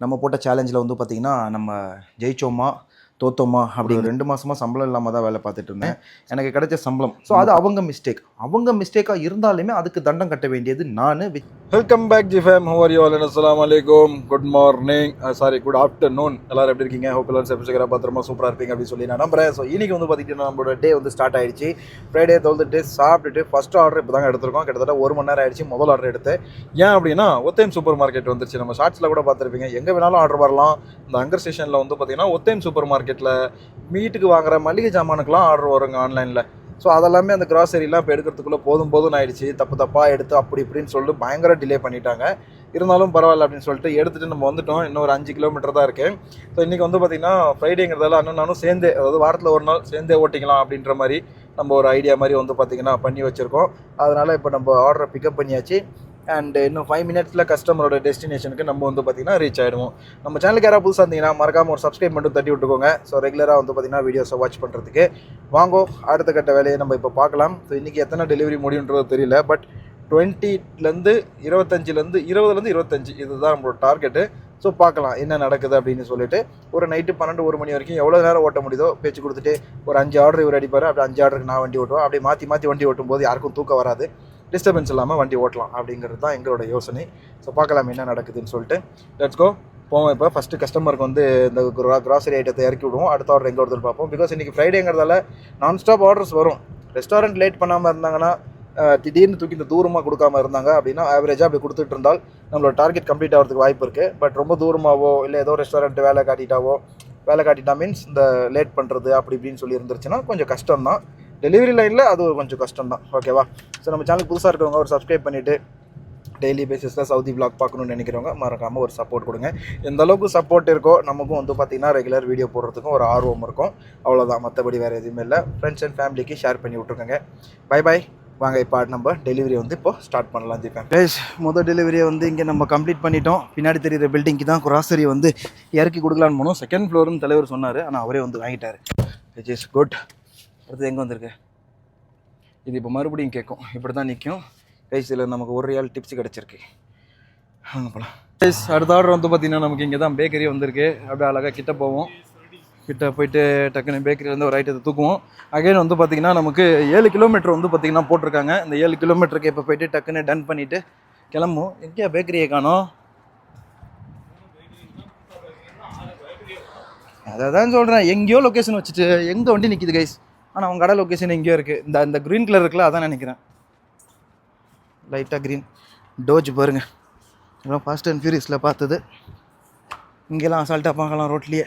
நம்ம போட்ட சேலஞ்சில் வந்து பார்த்திங்கன்னா நம்ம ஜெயிச்சோமா தோத்தோமா அப்படி ரெண்டு மாசமா சம்பளம் இல்லாமல் தான் வேலை பார்த்துட்டு இருந்தேன். எனக்கு கிடைச்ச சம்பளம். ஸோ அது அவங்க மிஸ்டேக் அவங்க மிஸ்டேக்காக இருந்தாலுமே அதுக்கு தண்டம் கட்ட வேண்டியது நான் welcome back G fam how are you all அஸ்லாம் வலைக்கும் good morning sorry good afternoon எல்லாரும் எப்படி இருக்கீங்க? ஹோப் எல்லாரும் செப்சிகரா பத்திரமா சூப்பராக இருப்பீங்க அப்படின்னு சொல்லி நான் நம்புறேன். ஸோ இன்னைக்கு வந்து பார்த்திங்கன்னா நம்மளோட டே வந்து ஸ்டார்ட் ஆயிடுச்சு. ஃப்ரைடே தொழுதுட்டு சாப்பிட்டுட்டு ஃபர்ஸ்ட் ஆர்டர் இப்போ தாங்க எடுத்திருக்கோம். கிட்டத்தட்ட ஒரு மணி நேரம் ஆயிடுச்சு முதல் ஆர்டர் எடுத்து. ஏன் அப்படின்னா ஒத்தேம் சூப்பர் மார்க்கெட் வந்துருச்சு. நம்ம ஷார்ட்ஸில் கூட பார்த்துருப்பீங்க. எங்கே வேணாலும் ஆர்டர் வரலாம். இந்த அங்கர் ஸ்டேஷனில் வந்து பார்த்தீங்கன்னா ஒத்தேம் சூப்பர் மார்க்கெட்டில் மீட்டுக்கு வாங்குற மளிகை சாமானுக்குலாம் ஆர்டர் வருங்க ஆன்லைனில் ஸோ அதெல்லாமே அந்த கிராசரிலாம் இப்போ எடுக்கிறதுக்குள்ளே போதும் போதும் ஆயிடுச்சு. தப்பு தப்பாக எடுத்து அப்படி இப்படின்னு சொல்லிட்டு பயங்கர டிலே பண்ணிட்டாங்க. இருந்தாலும் பரவாயில்ல அப்படின்னு சொல்லிட்டு எடுத்துகிட்டு நம்ம வந்துட்டோம். இன்னும் ஒரு அஞ்சு கிலோமீட்டர் தான் இருக்குது ஸோ இன்றைக்கி வந்து பார்த்திங்கன்னா ஃப்ரைடேங்கிறதால அண்ணன் நானும் சேர்ந்தே அதாவது வாரத்தில் ஒரு நாள் சேர்ந்தே ஓட்டிக்கலாம் அப்படின்ற மாதிரி நம்ம ஒரு ஐடியா மாதிரி வந்து பார்த்திங்கன்னா பண்ணி வச்சுருக்கோம். அதனால் இப்போ நம்ம ஆர்டரை பிக்கப் பண்ணியாச்சு. அண்ட் இன்னும் ஃபைவ் மினிட்ஸில் கஸ்டமரோட டெஸ்டினேஷனுக்கு நம்ம வந்து பார்த்திங்கன்னா ரீச் ஆகிடுவோம் நம்ம சேனலுக்கு யாராவது புதுசாக இருந்தீங்கன்னா மறக்காம ஒரு சப்ஸ்கிரைப் மட்டும் தட்டி விட்டுக்கோங்க. ஸோ ரெகுலராக வந்து பார்த்திங்கன்னா வீடியோஸை வாட்ச் பண்ணுறதுக்கு வாங்கோ அடுத்த கட்ட வேலையை நம்ம இப்போ பார்க்கலாம். ஸோ இன்றைக்கி எத்தனை டெலிவரி முடியுன்றது தெரியல. பட் டுவெண்ட்டிலேருந்து இருபத்தஞ்சிலேருந்து இருபதுலேருந்து இருபத்தஞ்சி இதுதான் நம்மளோட டார்கெட்டு ஸோ பார்க்கலாம் என்ன நடக்குது அப்படின்னு சொல்லிட்டு. ஒரு நைட்டு பன்னெண்டு ஒரு மணி வரைக்கும் எவ்வளோ நேரம் ஓட்ட முடியுதோ பேச்சு கொடுத்துட்டு ஒரு அஞ்சு ஆர்டர் இவர் அடிப்பார். அப்படி அஞ்சு ஆர்டருக்கு நான் வண்டி ஓட்டுவோம் அப்படி மாற்றி மாற்றி வண்டி ஓட்டும் போது யாருக்கும் தூக்கம் வராது. டிஸ்டர்பன்ஸ் இல்லாமல் வண்டி ஓட்டலாம் அப்படிங்கிறது தான் எங்களோட யோசனை. ஸோ பார்க்கலாம் என்ன நடக்குதுன்னு சொல்லிட்டு. லெட்ஸ் கோ போவோம் இப்போ. ஃபஸ்ட்டு கஸ்டமருக்கு வந்து இந்த கிராசரி ஐட்டத்தை இறக்கி விடுவோம். அடுத்த ஆர்டர் எங்கே ஒருத்தர் பார்ப்போம். பிகாஸ் இன்றைக்கி ஃப்ரைடேங்கிறதால நான் ஸ்டாப் ஆர்டர்ஸ் வரும். ரெஸ்டாரண்ட் லேட் பண்ணாமல் இருந்தாங்கன்னா திடீர்னு தூக்கி இந்த தூரமாக கொடுக்காம இருந்தாங்க அப்படின்னா ஆவரேஜாக அப்படி கொடுத்துட்டு இருந்தால் நம்மளோட டார்கெட் கம்ப்ளீட் ஆகிறதுக்கு வாய்ப்பு இருக்குது பட் ரொம்ப தூரமாகவோ இல்லை ஏதோ ரெஸ்டாரண்ட் வேலை காட்டிட்டாவோ வேலை காட்டிட்டா மீன்ஸ் இந்த லேட் பண்ணுறது அப்படி இப்படின்னு சொல்லி இருந்துருச்சுன்னா கொஞ்சம் கஷ்டம் தான் டெலிவரி லைனில் அது ஒரு கொஞ்சம் கஷ்டம் தான் ஓகேவா ஸோ நம்ம சேனல் புதுசாக இருக்கிறவங்க ஒரு சப்ஸ்கிரைப் பண்ணிவிட்டு டெய்லி பேசிஸில் சவுதி vlog பார்க்கணும்னு நினைக்கிறவங்க மறக்காமல் ஒரு சப்போர்ட் கொடுங்க. எந்த அளவுக்கு சப்போர்ட் இருக்கோ நமக்கும் வந்து பார்த்திங்கன்னா ரெகுலர் வீடியோ போடுறதுக்கும் ஒரு ஆர்வம் இருக்கும். அவ்வளோதான் மற்றபடி வேறு எதுவுமே இல்லை. ஃப்ரெண்ட்ஸ் அண்ட் ஃபேமிலிக்கு ஷேர் பண்ணி விட்ருக்கோங்க பை பை வாங்க இப்போ நம்ம டெலிவரி வந்து இப்போ ஸ்டார்ட் பண்ணலாம் ஜிப்பேன் பேஸ் மொதல் டெலிவரியை வந்து இங்கே நம்ம கம்ப்ளீட் பண்ணிட்டோம். பின்னாடி தெரிகிற பில்டிங்க்கு தான் குராசரி வந்து இறக்கி கொடுக்கலான்னு போனோம். செகண்ட் ஃப்ளோர்னு தலைவர் சொன்னார். ஆனால் அவரே வந்து வாங்கிட்டார். இட் இஸ் குட் அடுத்து எங்கே வந்திருக்கு? இது இப்போ மறுபடியும் கேட்கும் இப்படி தான் நிற்கும் கைஸ் இதில் நமக்கு ஒரு ரியால் டிப்ஸ் கிடச்சிருக்கு. அங்கே போகலாம் கைஸ் அடுத்த ஆர்டர் வந்து பார்த்திங்கன்னா நமக்கு இங்கே தான் பேக்கரி வந்திருக்கு. அப்படியே அழகாக கிட்ட போவோம். கிட்ட போயிட்டு டக்குன்னு பேக்கரியிலேருந்து ஒரு ஐட்டத்தை தூக்குவோம். அகைன் வந்து பார்த்திங்கன்னா நமக்கு ஏழு கிலோமீட்டர் வந்து பார்த்திங்கன்னா போட்டிருக்காங்க. இந்த ஏழு கிலோமீட்டருக்கு இப்போ போயிட்டு டக்குன்னு டன் பண்ணிவிட்டு கிளம்புவோம். எங்கேயா பேக்கரியை காணோம்? அதை தான் சொல்கிறேன் எங்கேயோ லொக்கேஷன் வச்சுட்டு எங்கே வண்டி நிற்கிது கைஸ் ஆனால் அவங்க கடை லொக்கேஷன் எங்கேயோ இருக்குது இந்த இந்த க்ரீன் கலர் இருக்குல்ல அதான் நினைக்கிறேன். லைட்டாக க்ரீன் டோஜ் பாருங்க. இதெல்லாம் ஃபாஸ்ட் அண்ட் ஃபியூரியஸில் பார்த்தது. இங்கெல்லாம் அசால்ட்டாக பார்க்கலாம் ரோட்லேயே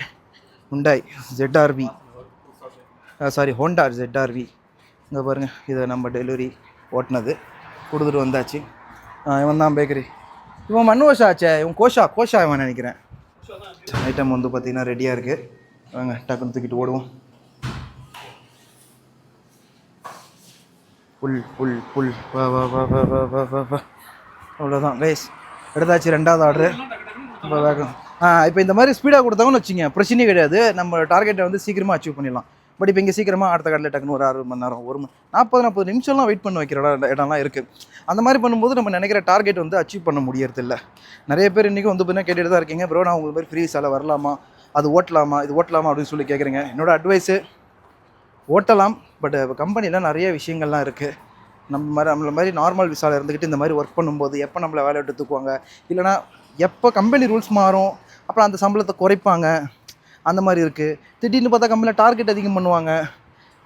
உண்டாய் ஜெட்ஆர்வி சாரி ஹோண்டா ஜெட்ஆர்வி இங்கே பாருங்கள் இதை நம்ம டெலிவரி ஓட்டினது. கொடுத்துட்டு வந்தாச்சு. இவன் தான் பேக்கரி இவன் மண் ஆச்சே. இவன் கோஷா கோஷா இவன் நினைக்கிறேன். ஐட்டம் வந்து பார்த்திங்கன்னா ரெடியாக இருக்குது வாங்க டக்குன்னு தூக்கிட்டு ஓடுவோம். புல் புல் புல். வா வா வா வா வா வா வா வா. அவ்வளோதான் கைஸ் எடுத்தாச்சு ரெண்டாவது ஆர்டரு ரொம்ப வேகம். ஆ இப்போ இந்த மாதிரி ஸ்பீடாக கொடுத்தாங்கன்னு வச்சுங்க பிரச்சனையே கிடையாது. நம்ம டார்கெட்டை வந்து சீக்கிரமாக அச்சீவ் பண்ணிடலாம். பட் இப்போ இங்கே சீக்கிரமாக அடுத்த கடையில் டக்குன்னு ஒரு ஆறு மணி நேரம் ஒரு மணி நாற்பது நாற்பது நிமிஷம்லாம் வெயிட் பண்ண வைக்கிற இடம் இடம்லாம் இருக்குது அந்த மாதிரி பண்ணும்போது நம்ம நினைக்கிற டார்கெட் வந்து அச்சீவ் பண்ண முடியறதில்ல. நிறைய பேர் இன்றைக்கி வந்து பார்த்தீங்கன்னா கேட்டுட்டு தான் இருக்கீங்க. ப்ரோ நான் உங்களுக்கு மாதிரி ஃப்ரீ சேலை வரலாமா? அது ஓட்டலாமா? இது ஓட்டலாமா? அப்படின்னு சொல்லி கேட்குறீங்க என்னோடய அட்வைஸு ஓட்டலாம். பட் கம்பெனியில் நிறைய விஷயங்கள்லாம் இருக்குது நம்ம மாதிரி நம்மள மாதிரி நார்மல் விசாவில் இருந்துக்கிட்டு இந்த மாதிரி ஒர்க் பண்ணும்போது எப்போ நம்மளை வேலை விட்டு தூக்குவாங்க? இல்லைனா எப்போ கம்பெனி ரூல்ஸ் மாறும்? அப்புறம் அந்த சம்பளத்தை குறைப்பாங்க. அந்த மாதிரி இருக்குது திடீர்னு பார்த்தா கம்பெனியில் டார்கெட் அதிகம் பண்ணுவாங்க.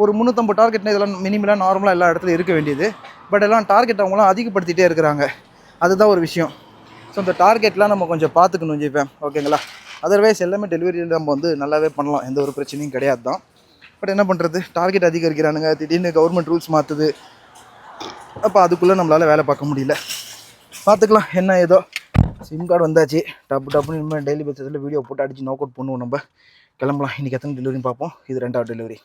ஒரு முந்நூற்றம்பது டார்கெட்னா இதெல்லாம் மினிமலாக நார்மலாக எல்லா இடத்துலையும் இருக்க வேண்டியது. பட் எல்லாம் டார்கெட் அவங்களாம் அதிகப்படுத்திட்டே இருக்கிறாங்க. அதுதான் ஒரு விஷயம். ஸோ இந்த டார்கெட்லாம் நம்ம கொஞ்சம் பார்த்துக்கணும் ஜிப்பேன் ஓகேங்களா அதர்வைஸ் எல்லாமே டெலிவரி நம்ம வந்து நல்லாவே பண்ணலாம். எந்த ஒரு பிரச்சனையும் கிடையாது தான். பட் என்ன பண்ணுறது டார்கெட் அதிகரிக்கிறானுங்க. திடீர்னு கவர்மெண்ட் ரூல்ஸ் மாற்றுது அப்போ அதுக்குள்ளே நம்மளால் வேலை பார்க்க முடியல. பார்த்துக்கலாம் என்ன ஏதோ. சிம் கார்டு வந்தாச்சு. டப்பு டப்புன்னு இனிமேல் டெய்லி பேசிஸில் வீடியோ போட்டு அடித்து நோக் அவுட் பண்ணுவோம் நம்ம. கிளம்பலாம். இன்றைக்கி எத்தனை டெலிவரின்னு பார்ப்போம். இது ரெண்டாவது டெலிவரி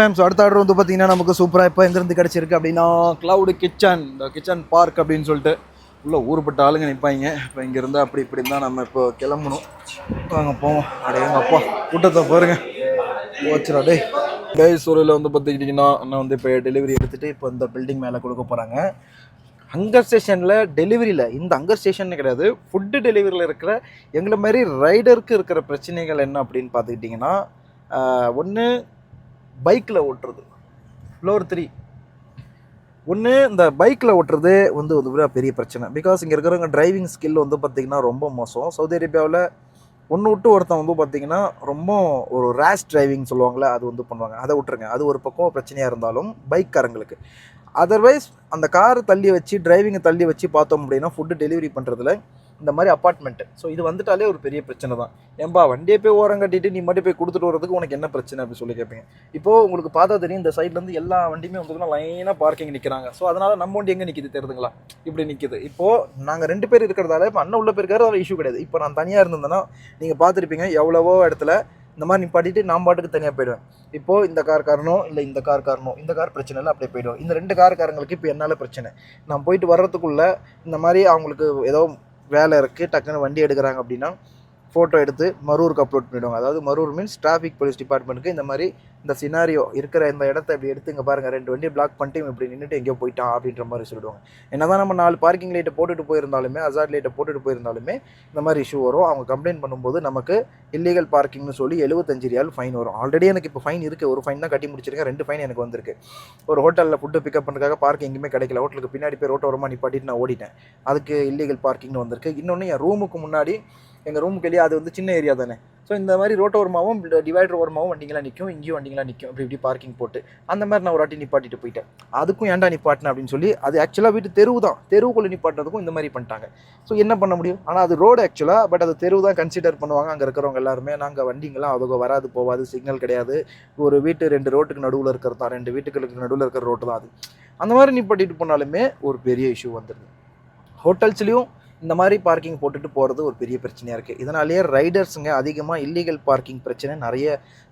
மேம் ஸோ அடுத்த ஆர்டர் வந்து பார்த்தீங்கன்னா நமக்கு சூப்பராக இப்போ எங்கேருந்து கிடச்சிருக்கு அப்படின்னா க்ளவுடு கிச்சன் இந்த கிச்சன் பார்க் அப்படின்னு சொல்லிட்டு உள்ளே ஊருப்பட்ட ஆளுங்க நிற்பாங்க இப்போ இங்கே இருந்தால் அப்படி இப்படி இருந்தால் நம்ம இப்போ கிளம்பணும். வாங்க போவோம். அடையாங்க அப்பா கூட்டத்தை பாருங்கள் போச்சுடா டேய். டேய் சூழலில் வந்து பார்த்துக்கிட்டிங்கன்னா நான் வந்து இப்போ டெலிவரி எடுத்துகிட்டு இப்போ இந்த பில்டிங் மேலே கொடுக்க போகிறாங்க ஹங்கர் ஸ்டேஷனில் டெலிவரியில் இந்த ஹங்கர் ஸ்டேஷன் கிடையாது ஃபுட்டு டெலிவரியில் இருக்கிற எங்களை மாதிரி ரைடருக்கு இருக்கிற பிரச்சனைகள் என்ன அப்படின்னு பார்த்துக்கிட்டிங்கன்னா ஒன்று பைக்கில் ஓட்டுறது. ஃப்ளோர் த்ரீ ஒன்று இந்த பைக்கில் ஓட்டுறது வந்து ஒரு பெரிய பிரச்சனை. பிகாஸ் இங்கே இருக்கிறவங்க டிரைவிங் ஸ்கில் வந்து பார்த்திங்கன்னா ரொம்ப மோசம். சவுதி அரேபியாவில் ஒன்று விட்டு ஒருத்தன் வந்து பார்த்திங்கன்னா ரொம்ப ஒரு ரேஷ் டிரைவிங் சொல்லுவாங்களே அது வந்து பண்ணுவாங்க. அதை விட்டுருங்க. அது ஒரு பக்கம் பிரச்சனையாக இருந்தாலும் பைக்காரங்களுக்கு. அதர்வைஸ் அந்த காரை தள்ளி வச்சு டிரைவிங்கை தள்ளி வச்சு பார்த்தோம் அப்படின்னா ஃபுட்டு டெலிவரி பண்ணுறதுல இந்த மாதிரி அப்பார்ட்மெண்ட்டு ஸோ இது வந்துட்டாலே ஒரு பெரிய பிரச்சனை தான். ஏன்பா வண்டியை போய் ஓரம் கட்டிட்டு நீ மட்டும் போய் கொடுத்துட்டு வரதுக்கு உனக்கு என்ன பிரச்சனை அப்படின்னு சொல்லி கேட்பீங்க. இப்போது உங்களுக்கு பார்த்தா தெரியும் இந்த சைட்லேருந்து எல்லா வண்டியுமே வந்து லைனாக பார்க்கிங் நிற்கிறாங்க ஸோ அதனால் நம்ம வண்டி எங்கே நிற்கிது தெரியுதுங்களா? இப்படி நிற்கிது இப்போது நாங்கள் ரெண்டு பேர் இருக்கிறதால இப்போ அண்ணன் உள்ள பேருக்காரு அதில் இஷ்யூ கிடையாது. இப்போ நான் தனியாக இருந்தேன்னா நீங்கள் பார்த்துருப்பீங்க எவ்வளவோ இடத்துல இந்த மாதிரி நிப்பாட்டிட்டு நான் பாட்டுக்கு தனியாக போயிடுவேன். இப்போது இந்த கார் காரணம் இல்லை இந்த கார் காரணம் இந்த கார் பிரச்சனை இல்லை அப்படியே போயிடுவோம். இந்த ரெண்டு காரக்காரங்களுக்கு இப்போ என்னால் பிரச்சனை. நான் போயிட்டு வர்றதுக்குள்ளே இந்த மாதிரி அவங்களுக்கு ஏதோ வேலை இருக்குது டக்குன்னு வண்டி எடுக்கிறாங்க அப்படின்னா ஃபோட்டோ எடுத்து மரூருக்கு அப்லோட் பண்ணிவிடுவாங்க அதாவது மரூர் மீன்ஸ் டிராஃபிக் போலீஸ் டிபார்ட்மெண்ட்டுக்கு இந்த மாதிரி இந்த சினாரியோ இருக்கிற இந்த இடத்த இப்படி எடுத்து இங்கே பாருங்கள் ரெண்டு வண்டி பிளாக் பண்ணிட்டு இப்படி நின்றுட்டு எங்கேயோ போயிட்டான் அப்படின்ற மாதிரி சொல்லிடுவாங்க. என்ன தான் நம்ம நாலு பார்க்கிங் லைட்டை போட்டுட்டு போயிருந்தாலுமே அசாட் லைட்டை போட்டுட்டு போயிருந்தாலுமே இந்த மாதிரி இஷ்யூ வரும். அவங்க கம்ப்ளைண்ட் பண்ணும்போது நமக்கு இல்லீகல் பார்க்கிங்னு சொல்லி எழுபத்தஞ்சு ரியால் ஃபைன் வரும். ஆல்ரெடி எனக்கு இப்போ ஃபைன் இருக்குது ஒரு ஃபைன் தான் கட்டி முடிச்சிருக்கேன். ரெண்டு ஃபைன் எனக்கு வந்திருக்கு. ஒரு ஹோட்டலில் ஃபுட்டு பிக்கப் பண்ணுறதுக்காக பார்க்கிங் எங்கேயுமே கிடைக்கல. ஹோட்டலுக்கு பின்னாடி போய் ரோட்டோரமாக நிப்பாட்டிட்டு நான் ஓடிட்டேன். அதுக்கு இல்லீகல் பார்க்கிங்னு வந்திருக்கு. இன்னொன்று என் ரூமுக்கு முன்னாடி எங்கள் ரூமுக்கு வெளியே அது வந்து சின்ன ஏரியா தானே. ஸோ இந்த மாதிரி ரோட்டை ஓரமாகவும் டிவைடர் ஓரமாகவும் வண்டிங்களாம் நிற்கும் இங்கேயும் வண்டிங்களாம் நிற்கும் அப்படி இப்படி பார்க்கிங் போட்டு அந்த மாதிரி நான் ஒரு வாட்டி நிப்பாட்டிட்டு போயிட்டேன். அதுக்கும் ஏன்டா நிப்பாட்டினேன் அப்படின்னு சொல்லி அது ஆக்சுவலாக வீட்டு தெருவு தான். தெருவுக்குள்ளே நிப்பாட்டுறதுக்கும் இந்த மாதிரி பண்ணிட்டாங்க. ஸோ என்ன பண்ண முடியும்? ஆனால் அது ரோடு ஆக்சுவலாக பட் அது தெருவு தான் கன்சிடர் பண்ணுவாங்க. அங்கே இருக்கிறவங்க எல்லாருமே நாங்கள் வண்டிங்கெல்லாம் அதுக்கு வராது போகாது சிக்னல் கிடையாது. ஒரு வீட்டு ரெண்டு ரோட்டுக்கு நடுவில் இருக்கிறது தான். ரெண்டு வீட்டுகளுக்கு நடுவில் இருக்கிற ரோட்டு தான் அது. அந்த மாதிரி நிப்பாட்டிட்டு போனாலுமே ஒரு பெரிய இஷ்யூ வந்துடுது ஹோட்டல்ஸ்லேயும் இந்த மாதிரி பார்க்கிங் போட்டுட்டு போகிறது ஒரு பெரிய பிரச்சனையாக இருக்குது இதனாலேயே ரைடர்ஸுங்க அதிகமாக இல்லீகல் பார்க்கிங் பிரச்சனை நிறைய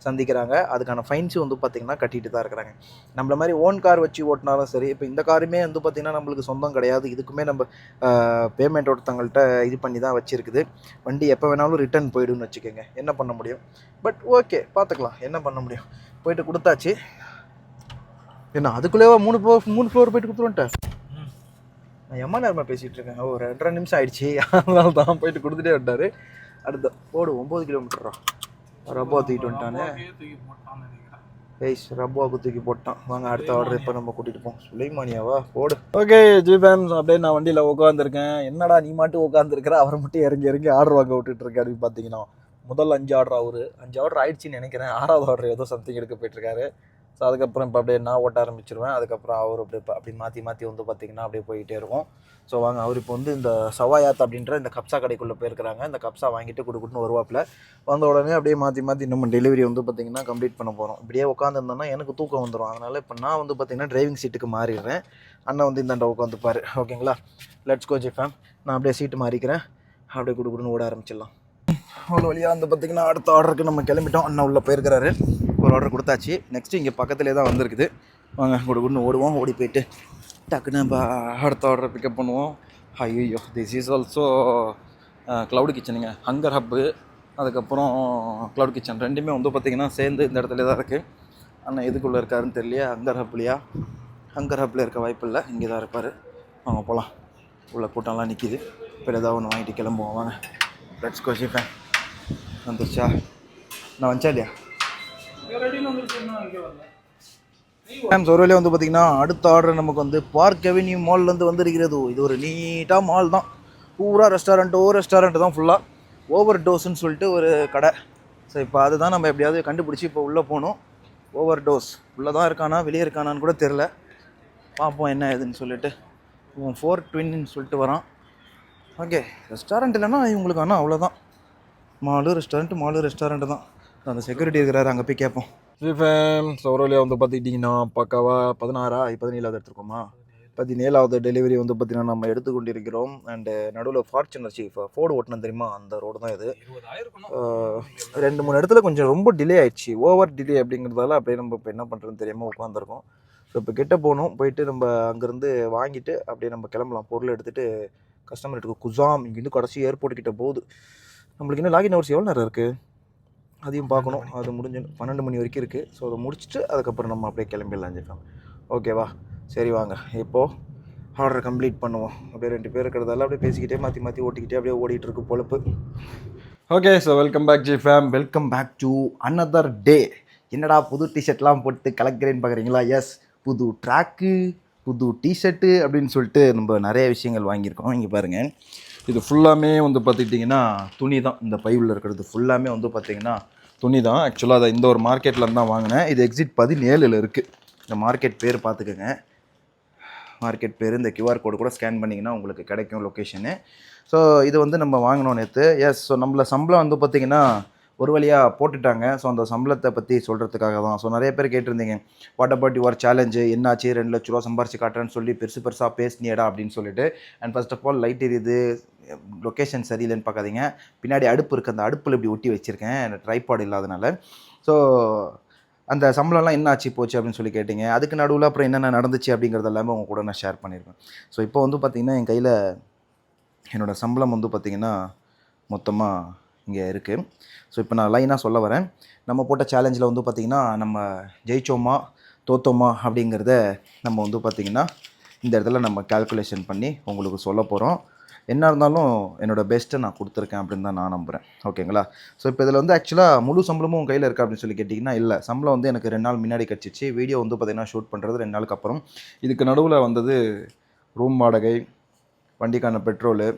சந்திக்கிறாங்க. அதுக்கான ஃபைன்ஸும் வந்து பார்த்திங்கன்னா கட்டிட்டு தான் இருக்கிறாங்க. நம்மள மாதிரி ஓன் கார் வச்சு ஓட்டினாலும் சரி இப்போ இந்த காருமே வந்து பார்த்திங்கன்னா நம்மளுக்கு சொந்தம் கிடையாது. இதுக்குமே நம்ம பேமெண்ட் ஒருத்தவங்கள்ட்ட இது பண்ணி தான் வச்சுருக்குது. வண்டி எப்போ வேணாலும் ரிட்டர்ன் போயிடும்னு வச்சுக்கோங்க. என்ன பண்ண முடியும்? பட் ஓகே பார்த்துக்கலாம் என்ன பண்ண முடியும்? போயிட்டு கொடுத்தாச்சு. என்ன அதுக்குள்ளேவா மூணு ஃப்ளோர் மூணு ஃப்ளோர் போயிட்டு கொடுத்துருவேன்ட்டேன் நான் எம்மா நேரமாக பேசிகிட்டு இருக்கேன் ஒரு ரெண்டரை நிமிஷம் ஆயிடுச்சு. அதனால தான் போயிட்டு கொடுத்துட்டே விட்டாரு அடுத்த போடு ஒம்பது கிலோமீட்டரா ரப்பா தூக்கிட்டு வந்துட்டானே. ஏய்ஸ் ரப்பாவுக்கு தூக்கி போட்டான். வாங்க அடுத்த ஆர்டர் இப்போ நம்ம கூட்டிகிட்டு போவோம். சுலைமானியாவா? போடு. ஓகே ஜி அப்படியே நான் வண்டியில் உட்காந்துருக்கேன் என்னடா நீ மட்டும் உட்காந்துருக்கிற அவரை மட்டும் இறங்கி இறங்கி ஆர்டர் வாங்க விட்டுட்டு இருக்காரு அப்படின்னு பார்த்தீங்கன்னா முதல் அஞ்சு ஆர்டர் அவரு. அஞ்சு ஆர்டர் ஆயிடுச்சுன்னு நினைக்கிறேன். ஆறாவது ஆர்டர் ஏதோ சம்திங் எடுக்க போயிட்டுருக்காரு. ஸோ அதுக்கப்புறம் இப்போ அப்படியே நான் ஓட்ட ஆரம்பிச்சிருவேன். அதுக்கப்புறம் அவர் அப்படியே அப்படி மாற்றி மாற்றி வந்து பார்த்திங்கன்னா அப்படியே போயிட்டே இருக்கும். ஸோ வாங்க அவர் இப்போ வந்து இந்த சவாயாத் அப்படின்ற இந்த கப்சா கடைக்குள்ளே போயிருக்கிறாங்க. இந்த கப்சா வாங்கிட்டு கொடுக்குன்னு வருவாப்பில். வந்த உடனே அப்படியே மாற்றி மாற்றி நம்ம டெலிவரி வந்து பார்த்திங்கன்னா கம்ப்ளீட் பண்ண போகிறோம் இப்படியே உட்காந்துருந்தோன்னா எனக்கு தூக்கம் வந்துடும் அதனால் இப்போ நான் வந்து பார்த்திங்கன்னா டிரைவிங் சீட்டுக்கு மாறிடுறேன். அண்ணன் வந்து இந்தாண்ட உட்காந்துப்பார் ஓகேங்களா? லெட்ஸ் கோஜி ஃபேம் நான் அப்படியே சீட்டு மாறிக்கிறேன். அப்படியே கொடுக்குன்னு ஓட ஆரம்பிச்சிடலாம். அவ்வளோ வழியாக வந்து பார்த்திங்கன்னா அடுத்த ஆர்டருக்கு நம்ம கிளம்பிட்டோம். அண்ணன் உள்ளே போயிருக்கிறாரு. ஒரு ஆர்டர் கொடுத்தாச்சு. நெக்ஸ்ட்டு இங்கே பக்கத்துலேயே தான் வந்திருக்குது. வாங்க கொடுக்குன்னு ஓடுவோம். ஓடி போயிட்டு டக்குன்னு நம்ம அடுத்த ஆர்டரை பிக்கப் பண்ணுவோம். ஐயோ திஸ் இஸ் ஆல்சோ க்ளவுட் கிச்சனுங்க ஹங்கர் ஹப்பு அதுக்கப்புறம் க்ளவுட் கிச்சன் ரெண்டுமே வந்து பார்த்திங்கன்னா சேர்ந்து இந்த இடத்துல தான் இருக்குது ஆனால் எதுக்குள்ளே இருக்காருன்னு தெரியலையா? ஹங்கர் ஹப்லையா ஹங்கர் ஹப்பில் இருக்க வாய்ப்பு இல்லை. இங்கே தான் இருப்பார். வாங்க போகலாம் உள்ள கூட்டம்லாம் நிற்கிது இப்போ ஏதாவது ஒன்று வாங்கிட்டு கிளம்புவோம். வாங்க. லெட்ஸ் கோஷிப்பேன் வந்துருச்சா? நான் வந்துச்சா இல்லையா? மேம் ஒரு வந்து பார்த்தீங்கன்னா அடுத்த ஆர்டர் நமக்கு வந்து பார்க் அவென்யூ மால்லேருந்து வந்திருக்கிறது. இது ஒரு நீட்டாக மால் தான். பூரா ரெஸ்டாரண்ட்டோ ரெஸ்டாரண்ட் தான் ஃபுல்லாக ஓவர் டோஸ்ன்னு சொல்லிட்டு ஒரு கடை. ஸோ இப்போ அதுதான் நம்ம எப்படியாவது கண்டுபிடிச்சி இப்போ உள்ளே போகணும். ஓவர் டோஸ் உள்ளே தான் இருக்கானா வெளியே இருக்கானான்னு கூட தெரில பார்ப்போம் என்ன ஏதுன்னு சொல்லிட்டு. இவன் ஃபோர் ட்வின்னு சொல்லிட்டு வரான். ஓகே ரெஸ்டாரண்ட் இல்லைன்னா இவங்களுக்கு ஆனால் அவ்வளோதான் மாலு ரெஸ்டாரண்ட் மாலு ரெஸ்டாரண்ட்டு தான். அந்த செக்யூரிட்டி இருக்கிறாரு அங்கே போய் கேட்போம் ஜிஃபேம் சௌரலியா வந்து பார்த்துக்கிட்டிங்கன்னா பக்காவா பதினாறா பதினேழாவது எடுத்துருக்கோமா? பதினேழாவது டெலிவரி வந்து பார்த்தீங்கன்னா நம்ம எடுத்துக்கொண்டிருக்கிறோம். அண்டு நடுவில் ஃபார்ச்சுனர் சீஃப் ஃபோர்டு ஓட்டணும் தெரியுமா? அந்த ரோடு தான் இது. ரெண்டு மூணு இடத்துல கொஞ்சம் ரொம்ப டிலே ஆயிடுச்சு. ஓவர் டிலே அப்படிங்கிறதால அப்படியே நம்ம இப்போ என்ன பண்ணுறதுன்னு தெரியாமல் உட்காந்துருக்கோம் ஸோ இப்போ கிட்ட போகணும். போயிட்டு நம்ம அங்கேருந்து வாங்கிட்டு அப்படியே நம்ம கிளம்பலாம். பொருள் எடுத்துகிட்டு கஸ்டமர்கிட்ட குசாம். இங்கேருந்து கடைசி ஏர்போர்ட் கிட்ட போகுது. நம்மளுக்கு இன்னும் லாகின் ஹவர்ஸ் எவ்வளோ நேரம் இருக்குது அதையும் பார்க்கணும். அது முடிஞ்சு பன்னெண்டு மணி வரைக்கும் இருக்குது ஸோ அதை முடிச்சுட்டு அதுக்கப்புறம் நம்ம அப்படியே கிளம்பிடலாம் ஜெஃபம் ஓகேவா சரி வாங்க. இப்போது ஆர்டரை கம்ப்ளீட் பண்ணுவோம். அப்படியே ரெண்டு பேர் இருக்கிறதால அப்படியே பேசிக்கிட்டே மாற்றி மாற்றி ஓட்டிக்கிட்டே அப்படியே ஓடிட்டு இருக்கு பொழப்பு. Okay so welcome back G fam welcome back to another day என்னடா புது டிஷர்ட்லாம் போட்டு கலக்கிறேன்னு பார்க்குறீங்களா எஸ் புது ட்ராக்கு புது டிஷர்ட்டு அப்படின்னு சொல்லிட்டு நம்ம நிறைய விஷயங்கள் வாங்கியிருக்கோம். இங்கே பாருங்கள் இது ஃபுல்லாமே வந்து பார்த்துக்கிட்டிங்கன்னா துணி தான் இந்த பைவில் இருக்கிறது ஃபுல்லாமே வந்து பார்த்தீங்கன்னா துணி தான் ஆக்சுவலாக அதை இந்த ஒரு மார்க்கெட்டில் இருந்து தான் வாங்கினேன். இது எக்ஸிட் பதினேழில் இருக்குது இந்த மார்க்கெட் பேர் பார்த்துக்கோங்க. மார்க்கெட் பேர் இந்த கியூஆர் கோடு கூட ஸ்கேன் பண்ணிங்கன்னா உங்களுக்கு கிடைக்கும் லொக்கேஷனு ஸோ இது வந்து நம்ம வாங்கினோம் நேற்று எஸ் ஸோ நம்மள சம்பளம் வந்து பார்த்திங்கன்னா ஒரு வழியாக போட்டுட்டாங்க. ஸோ அந்த சம்பளத்தை பற்றி சொல்கிறதுக்காக தான். ஸோ நிறைய பேர் கேட்டிருந்தீங்க. வாட் அபவுட் யுவர் சேலஞ்சு என்னாச்சு? ரெண்டு லட்ச ரூபா சம்பாரிச்சு காட்டுறேன்னு சொல்லி பெருசு பெருசாக பேசினியடா அப்படின்னு சொல்லிட்டு. And first of all light எரியுது. லொக்கேஷன் சரியில்லைன்னு பார்க்காதீங்க. பின்னாடி அடுப்பு இருக்குது அந்த அடுப்பில் இப்படி ஒட்டி வச்சுருக்கேன். ட்ரைபாடு இல்லாதனால. ஸோ அந்த சம்பளம்லாம் என்ன ஆச்சு போச்சு அப்படின்னு சொல்லி கேட்டிங்க. அதுக்கு நடுவில் அப்புறம் என்னென்ன நடந்துச்சு அப்படிங்கிறது எல்லாமே உங்கள் கூட நான் ஷேர் பண்ணியிருக்கேன் ஸோ இப்போ வந்து பார்த்திங்கன்னா என் கையில் என்னோடய சம்பளம் வந்து பார்த்திங்கன்னா மொத்தமாக இங்கே இருக்குது ஸோ இப்போ நான் லைனாக சொல்ல வரேன். நம்ம போட்ட சேலஞ்சில் வந்து பார்த்திங்கன்னா நம்ம ஜெயிச்சோமா தோத்தோமா அப்படிங்கிறத நம்ம வந்து பார்த்திங்கன்னா இந்த இடத்துல நம்ம கால்குலேஷன் பண்ணி உங்களுக்கு சொல்ல போகிறோம் என்ன இருந்தாலும் என்னோட பெஸ்ட்டை நான் கொடுத்துருக்கேன் அப்படின்னு தான் நான் நம்புகிறேன் ஓகேங்களா ஸோ இப்போ இதில் வந்து ஆக்சுவலாக முழு சம்பளமும் உங்கள் கையில் இருக்கா அப்படின்னு சொல்லி கேட்டிங்கன்னா இல்லை. சம்பளம் வந்து எனக்கு ரெண்டு நாள் முன்னாடி கிடச்சிச்சு. வீடியோ வந்து பார்த்திங்கன்னா ஷூட் பண்ணுறது ரெண்டு நாளுக்கு அப்புறம். இதுக்கு நடுவில் வந்தது ரூம் வாடகை வண்டிக்கான பெட்ரோலு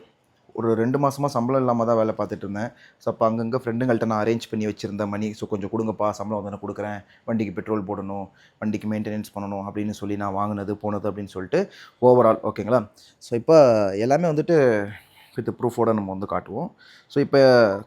ஒரு ரெண்டு மாதமாக சம்பளம் இல்லாமல் தான் வேலை பார்த்துட்டு இருந்தேன். ஸோ அப்போ அங்கங்கே ஃப்ரெண்டுங்கள்ட்ட நான் அரேஞ்ச் பண்ணி வச்சுருந்தேன் மணி ஸோ கொஞ்சம் கொடுங்கப்பா சம்பளம் வந்து நான் கொடுக்குறேன். வண்டிக்கு பெட்ரோல் போடணும் வண்டிக்கு மெயின்டெனன்ஸ் பண்ணணும் அப்படின்னு சொல்லி நான் வாங்கினது போனது அப்படின்னு சொல்லிட்டு ஓவரால் ஓகேங்களா ஸோ இப்போ எல்லாமே வந்துட்டு வித் ப்ரூஃபோடு நம்ம வந்து காட்டுவோம். ஸோ இப்போ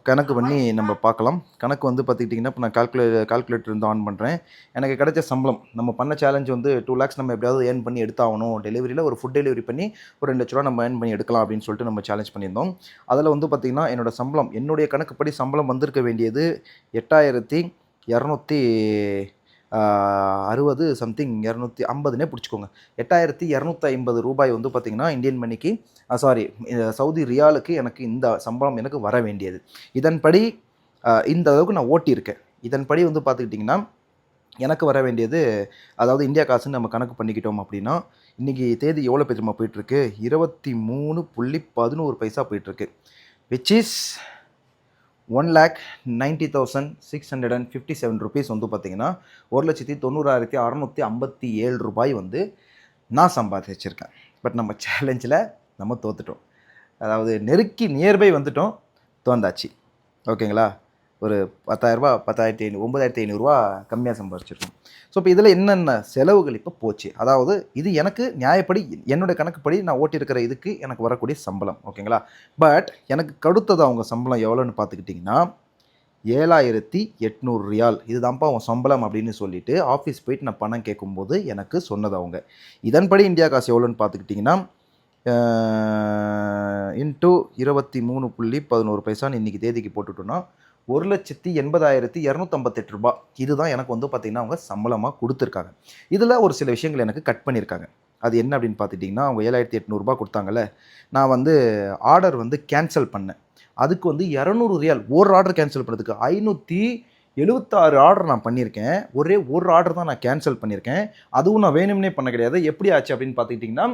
கணக்கு பண்ணி நம்ம பார்க்கலாம். கணக்கு வந்து பார்த்துக்கிட்டிங்கன்னா இப்போ நான் கால்குலே கால்குலேட்டர் இருந்து ஆன் பண்ணுறேன் எனக்கு கிடைச்ச சம்பளம் நம்ம பண்ண சேலஞ்ச் வந்து டூ லேக்ஸ் நம்ம எப்படியாவது ஏர்ன் பண்ணி எடுத்தாகணும். டெலிவரியில் ஒரு ஃபுட் டெலிவரி பண்ணி ஒரு ரெண்டு லட்ச ரூபா நம்ம ஏர்ன் பண்ணி எடுக்கலாம் அப்படின்னு சொல்லிட்டு நம்ம சேலஞ்ச் பண்ணியிருந்தோம். அதில் வந்து பார்த்திங்கன்னா என்னோடய சம்பளம் என்னுடைய கணக்குப்படி சம்பளம் வந்திருக்க வேண்டியது எட்டாயிரத்தி இரநூத்தி அறுபது சம்திங் இரநூத்தி ஐம்பதுனே பிடிச்சிக்கோங்க. எட்டாயிரத்தி இரநூத்தி ஐம்பது ரூபாய் வந்து பார்த்திங்கன்னா இந்தியன் மணிக்கு சாரி சவுதி ரியாலுக்கு எனக்கு இந்த சம்பளம் எனக்கு வர வேண்டியது. இதன்படி இந்த அளவுக்கு நான் ஓட்டியிருக்கேன். இதன்படி வந்து பார்த்துக்கிட்டிங்கன்னா எனக்கு வர வேண்டியது அதாவது இந்தியா காசுன்னு நம்ம கணக்கு பண்ணிக்கிட்டோம் அப்படின்னா இன்றைக்கி தேதி எவ்வளோ பேர் போயிட்டுருக்கு? இருபத்தி மூணு புள்ளி பதினோரு பைசா போயிட்டுருக்கு. Which is one lakh ninety thousand six hundred and fifty seven rupees வந்து பார்த்தீங்கன்னா ஒரு லட்சத்தி தொண்ணூறாயிரத்தி அறநூற்றி ஐம்பத்தி ஏழு ரூபாய் வந்து நான் சம்பாதிச்சிருக்கேன். பட் நம்ம சேலஞ்சில் நம்ம தோத்துட்டோம். அதாவது நெருக்கி நியர்பை வந்துட்டோம் தோந்தாச்சு. ஓகேங்களா? ஒரு பத்தாயிரரூபா பத்தாயிரத்தி ஐநூறு ஒம்பதாயிரத்தி ஐநூறுரூவா கம்மியாக சம்பாரிச்சிருக்கோம். ஸோ இப்போ இதில் என்னென்ன செலவுகள் இப்போ போச்சு? அதாவது இது எனக்கு நியாயப்படி என்னுடைய கணக்குப்படி நான் ஓட்டியிருக்கிற இதுக்கு எனக்கு வரக்கூடிய சம்பளம் ஓகேங்களா? பட் எனக்கு கடுத்தது அவங்க சம்பளம் எவ்வளோன்னு பார்த்துக்கிட்டிங்கன்னா ஏழாயிரத்தி எட்நூறு ரியால். இதுதான்ப்பா அவன் சம்பளம் அப்படின்னு சொல்லிட்டு ஆஃபீஸ் போயிட்டு நான் பணம் கேட்கும்போது எனக்கு சொன்னது அவங்க. இதன்படி இந்தியா காசு எவ்வளோன்னு பார்த்துக்கிட்டிங்கன்னா இன்ட்டு இருபத்தி மூணு புள்ளி பதினோரு பைசான்னு இன்றைக்கி தேதிக்கு போட்டுட்டோன்னா ஒரு லட்சத்தி எண்பதாயிரத்தி இரநூத்தம்பத்தெட்டு ரூபாய் இதுதான் எனக்கு வந்து பார்த்திங்கன்னா அவங்க சம்பளமாக கொடுத்துருக்காங்க. இதில் ஒரு சில விஷயங்கள் எனக்கு கட் பண்ணியிருக்காங்க. அது என்ன அப்படின்னு பார்த்துட்டிங்கன்னா அவங்க ஏழாயிரத்தி எட்நூறுபா கொடுத்தாங்கல்ல. நான் வந்து ஆர்டர் வந்து கேன்சல் பண்ணேன். அதுக்கு வந்து இரநூறு ரியால் ஒரு ஆர்டர் கேன்சல் பண்ணதுக்கு ஐநூற்றி எழுபத்தாறு ஆர்டர் நான் பண்ணியிருக்கேன். ஒரே ஒரு ஆர்டர் தான் நான் கேன்சல் பண்ணியிருக்கேன். அதுவும் நான் வேணும்னே பண்ண கிடையாது. எப்படி ஆச்சு அப்படின்னு பார்த்துக்கிட்டிங்கன்னா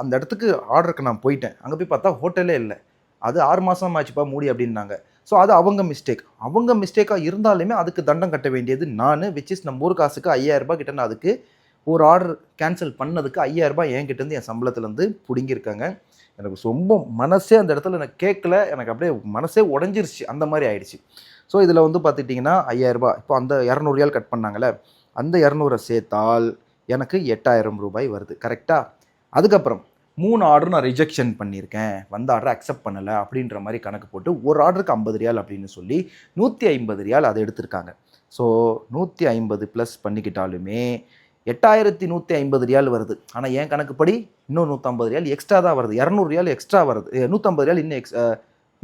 அந்த இடத்துக்கு ஆர்டருக்கு நான் போயிட்டேன். அங்கே போய் பார்த்தா ஹோட்டலே இல்லை. அது ஆறு மாதம் ஆச்சுப்பா மூடி அப்படின்னாங்க. ஸோ அது அவங்க மிஸ்டேக் அவங்க மிஸ்டேக்காக இருந்தாலுமே அதுக்கு தண்டம் கட்ட வேண்டியது நான் விச் இஸ் நம்ம ஊர் காசுக்கு ஐயாயிரரூபா கிட்ட நான் அதுக்கு ஒரு ஆர்டர் கேன்சல் பண்ணதுக்கு ஐயாயிரரூபா ரூபாய் என் கிட்டேருந்து என் சம்பளத்துலேருந்து பிடுங்கியிருக்காங்க. எனக்கு ரொம்ப மனசே அந்த இடத்துல எனக்கு கேட்கல எனக்கு அப்படியே மனசே உடஞ்சிருச்சு. அந்த மாதிரி ஆயிடுச்சு. ஸோ இதில் வந்து பார்த்துட்டிங்கன்னா ஐயாயிரரூபா இப்போ அந்த இரநூறுயால் கட் பண்ணாங்கல்ல அந்த இரநூறை சேர்த்தால் எனக்கு எட்டாயிரம் ரூபாய் வருது. கரெக்டாக அதுக்கப்புறம் மூணு ஆர்டர் நான் ரிஜெக்ஷன் பண்ணியிருக்கேன். வந்த ஆர்டர் அக்செப்ட் பண்ணலை அப்படின்ற மாதிரி கணக்கு போட்டு ஒரு ஆர்டருக்கு ஐம்பது ரியால் அப்படின்னு சொல்லி நூற்றி ஐம்பது ரியால் அதை எடுத்திருக்காங்க. ஸோ நூற்றி ஐம்பது ப்ளஸ் பண்ணிக்கிட்டாலுமே எட்டாயிரத்தி நூற்றி ஐம்பது ரியால் வருது. ஆனால் என் கணக்குப்படி இன்னும் நூற்றம்பது ரியால் எக்ஸ்ட்ரா தான் வருது. இரநூறு ரியால் எக்ஸ்ட்ரா வருது. நூற்றம்பது ரியால் இன்னும் எக்ஸ்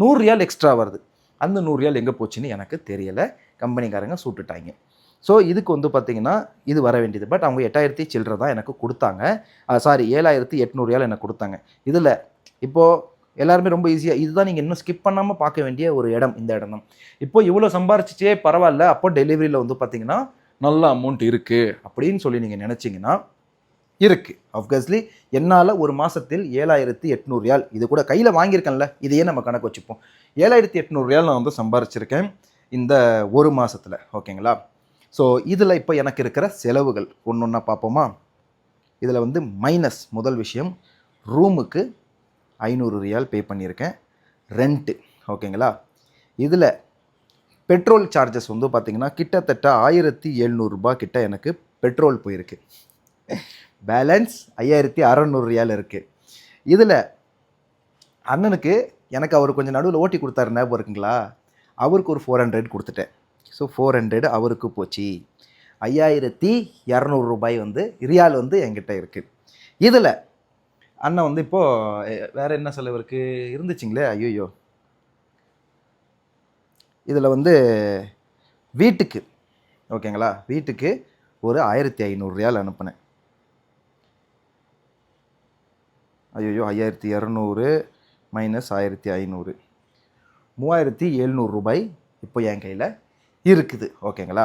நூறு ரியால் எக்ஸ்ட்ரா வருது. அந்த நூறு ரியால் எங்கே போச்சுன்னு எனக்கு தெரியலை. கம்பெனிக்காரங்க சுட்டுட்டாங்க. ஸோ இதுக்கு வந்து பார்த்தீங்கன்னா இது வர வேண்டியது. பட் அவங்க எட்டாயிரத்தி சில்லற தான் எனக்கு கொடுத்தாங்க. சாரி ஏழாயிரத்தி எட்நூறு எனக்கு கொடுத்தாங்க. இதில் இப்போது எல்லாருமே ரொம்ப ஈஸியாக இதுதான் நீங்கள் இன்னும் ஸ்கிப் பண்ணாமல் பார்க்க வேண்டிய ஒரு இடம் இந்த இடம் தான். இப்போ இவ்வளோ சம்பாரிச்சிச்சே பரவாயில்ல அப்போ டெலிவரியில் வந்து பார்த்தீங்கன்னா நல்ல அமௌண்ட் இருக்குது அப்படின்னு சொல்லி நீங்கள் நினச்சிங்கன்னா இருக்குது ஆப்வியஸ்லி என்னால் ஒரு மாதத்தில் ஏழாயிரத்தி எட்நூறு ரியால் இது கூட கையில் வாங்கியிருக்கேன்ல இதையே நம்ம கணக்கு வச்சுப்போம். ஏழாயிரத்தி எட்நூறு ரியால் நான் வந்து சம்பாரிச்சிருக்கேன் இந்த ஒரு மாதத்தில் ஓகேங்களா ஸோ இதில் இப்போ எனக்கு இருக்கிற செலவுகள் ஒன்று ஒன்றா பார்ப்போமா? இதில் வந்து மைனஸ் முதல் விஷயம் ரூமுக்கு ஐநூறு ரியால் பே பண்ணியிருக்கேன். ரெண்ட்டு ஓகேங்களா இதில் பெட்ரோல் சார்ஜஸ் வந்து பார்த்திங்கன்னா கிட்டத்தட்ட ஆயிரத்தி எழுநூறுபா கிட்ட எனக்கு பெட்ரோல் போயிருக்கு. பேலன்ஸ் ஐயாயிரத்தி அறநூறு ரியால் இருக்குது இதில் அண்ணனுக்கு எனக்கு அவர் கொஞ்சம் நடுவில் ஓட்டி கொடுத்தாரு ஞாபகம் இருக்குங்களா? அவருக்கு ஒரு ஃபோர் ஹண்ட்ரட் கொடுத்துட்டேன். ஸோ ஃபோர் ஹண்ட்ரட் அவருக்கு போச்சு. ஐயாயிரத்தி இரநூறு ரூபாய் வந்து ரியால் வந்து என்கிட்ட இருக்குது இதில் அண்ணன் வந்து இப்போது வேறு என்ன செலவு இருக்குது இருந்துச்சுங்களே? ஐயோ இதில் வந்து வீட்டுக்கு ஓகேங்களா? வீட்டுக்கு ஒரு ஆயிரத்தி ஐநூறு ரியால் அனுப்புனேன். ஐயோ ஐயாயிரத்தி இரநூறு மைனஸ் ஆயிரத்தி ஐநூறு. மூவாயிரத்தி எழுநூறு ரூபாய் இப்போ என் கையில் இருக்குது ஓகேங்களா?